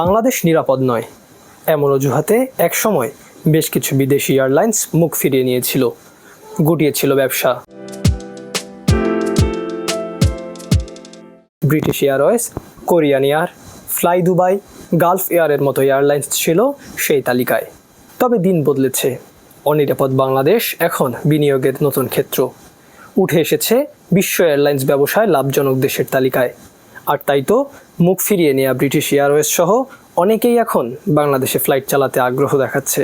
বাংলাদেশ নিরাপদ নয়। এমন অজুহাতে একসময় বেশ কিছু বিদেশি এয়ারলাইন্স মুখ ফিরিয়ে নিয়েছিল। গুটিয়েছিল ব্যবসা। British Airways, Korean Air, Fly Dubai, Gulf এয়ারের মতো এয়ারলাইন্স ছিল সেই তালিকায়। তবে দিন বদলেছে। অনিরাপদ বাংলাদেশ এখন বিনিয়োগের নতুন ক্ষেত্র। উঠে এসেছে বিশ্ব এয়ারলাইন্স ব্যবসায় লাভজনক দেশের তালিকায়। আর তাই তো মুখ ফিরিয়ে নেওয়া ব্রিটিশ এয়ারওয়েজ সহ অনেকেই এখন বাংলাদেশে ফ্লাইট চালাতে আগ্রহ দেখাচ্ছে।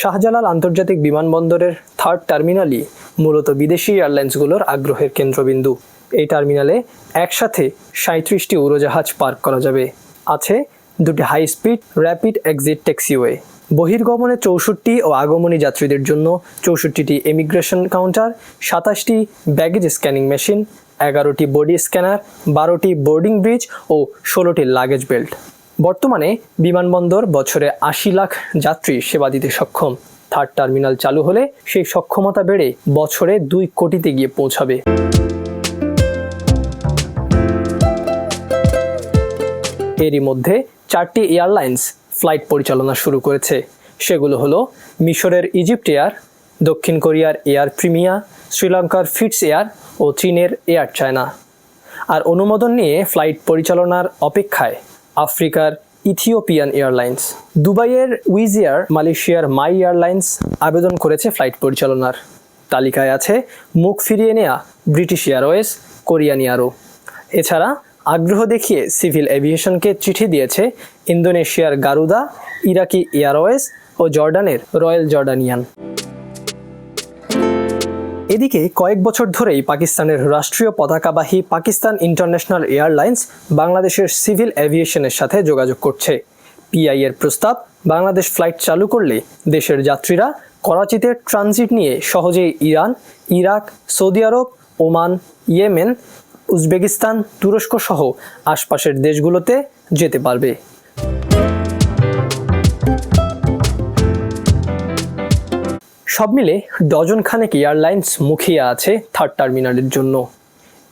শাহজালাল আন্তর্জাতিক বিমানবন্দরের থার্ড টার্মিনালই মূলত বিদেশি এয়ারলাইন্সগুলোর আগ্রহের কেন্দ্রবিন্দু। এই টার্মিনালে একসাথে সাঁত্রিশটি উড়োজাহাজ পার্ক করা যাবে। আছে দুটি high speed rapid exit taxiway বহির্গমনে চৌষট্টি ও আগমনী যাত্রীদের জন্য চৌষট্টিটি ইমিগ্রেশন কাউন্টার সাতাশটি ব্যাগেজ স্ক্যানিং মেশিন এগারোটি বডি স্ক্যানার বারোটি বোর্ডিং ব্রিজ ও ষোলোটি লাগেজ বেল্ট বর্তমানে বিমানবন্দর বছরে আশি লাখ যাত্রী সেবা দিতে সক্ষম। থার্ড টার্মিনাল চালু হলে সেই সক্ষমতা বেড়ে বছরে দুই কোটিতে গিয়ে পৌঁছাবে। এরই মধ্যে চারটি এয়ারলাইন্স ফ্লাইট পরিচালনা শুরু করেছে। সেগুলো হলো মিশরের ইজিপ্ট এয়ার, দক্ষিণ কোরিয়ার এয়ার প্রিমিয়া, শ্রীলঙ্কার ফিটস এয়ার ও চীনের এয়ার চায়না। আর অনুমোদন নিয়ে ফ্লাইট পরিচালনার অপেক্ষায় আফ্রিকার ইথিওপিয়ান এয়ারলাইন্স। দুবাইয়ের উইজিয়ার মালয়েশিয়ার মাই এয়ারলাইন্স আবেদন করেছে ফ্লাইট পরিচালনার। তালিকায় আছে মুখ ফিরিয়ে নেয়া ব্রিটিশ এয়ারওয়েজ, কোরিয়ান এয়ারও। এছাড়া আগ্রহ দেখিয়ে সিভিল এভিয়েশনকে চিঠি দিয়েছে ইন্দোনেশিয়ার গারুদা, ইরাকি এয়ারওয়েজ ও জর্ডানের রয়্যাল জর্ডানিয়ান। এদিকে কয়েক বছর ধরেই পাকিস্তানের রাষ্ট্রীয় পতাকাবাহী পাকিস্তান ইন্টারন্যাশনাল এয়ারলাইন্স বাংলাদেশের সিভিল এভিয়েশনের সাথে যোগাযোগ করছে। পিআই এর প্রস্তাব, বাংলাদেশ ফ্লাইট চালু করলে দেশের যাত্রীরা করাচিতে ট্রানজিট নিয়ে সহজেই ইরান, ইরাক, সৌদি আরব, ওমান, ইয়েমেন উজবেকিস্তান, তুরস্ক সহ আশপাশের দেশগুলোতে যেতে পারবে। সব মিলে ডজন খানেক এয়ারলাইন্স মুখিয়ে আছে থার্ড টার্মিনালের জন্য।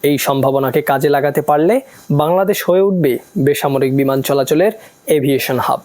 এই সম্ভাবনাকে কাজে লাগাতে পারলে বাংলাদেশ হয়ে উঠবে বেসামরিক বিমান চলাচলের এভিয়েশন হাব।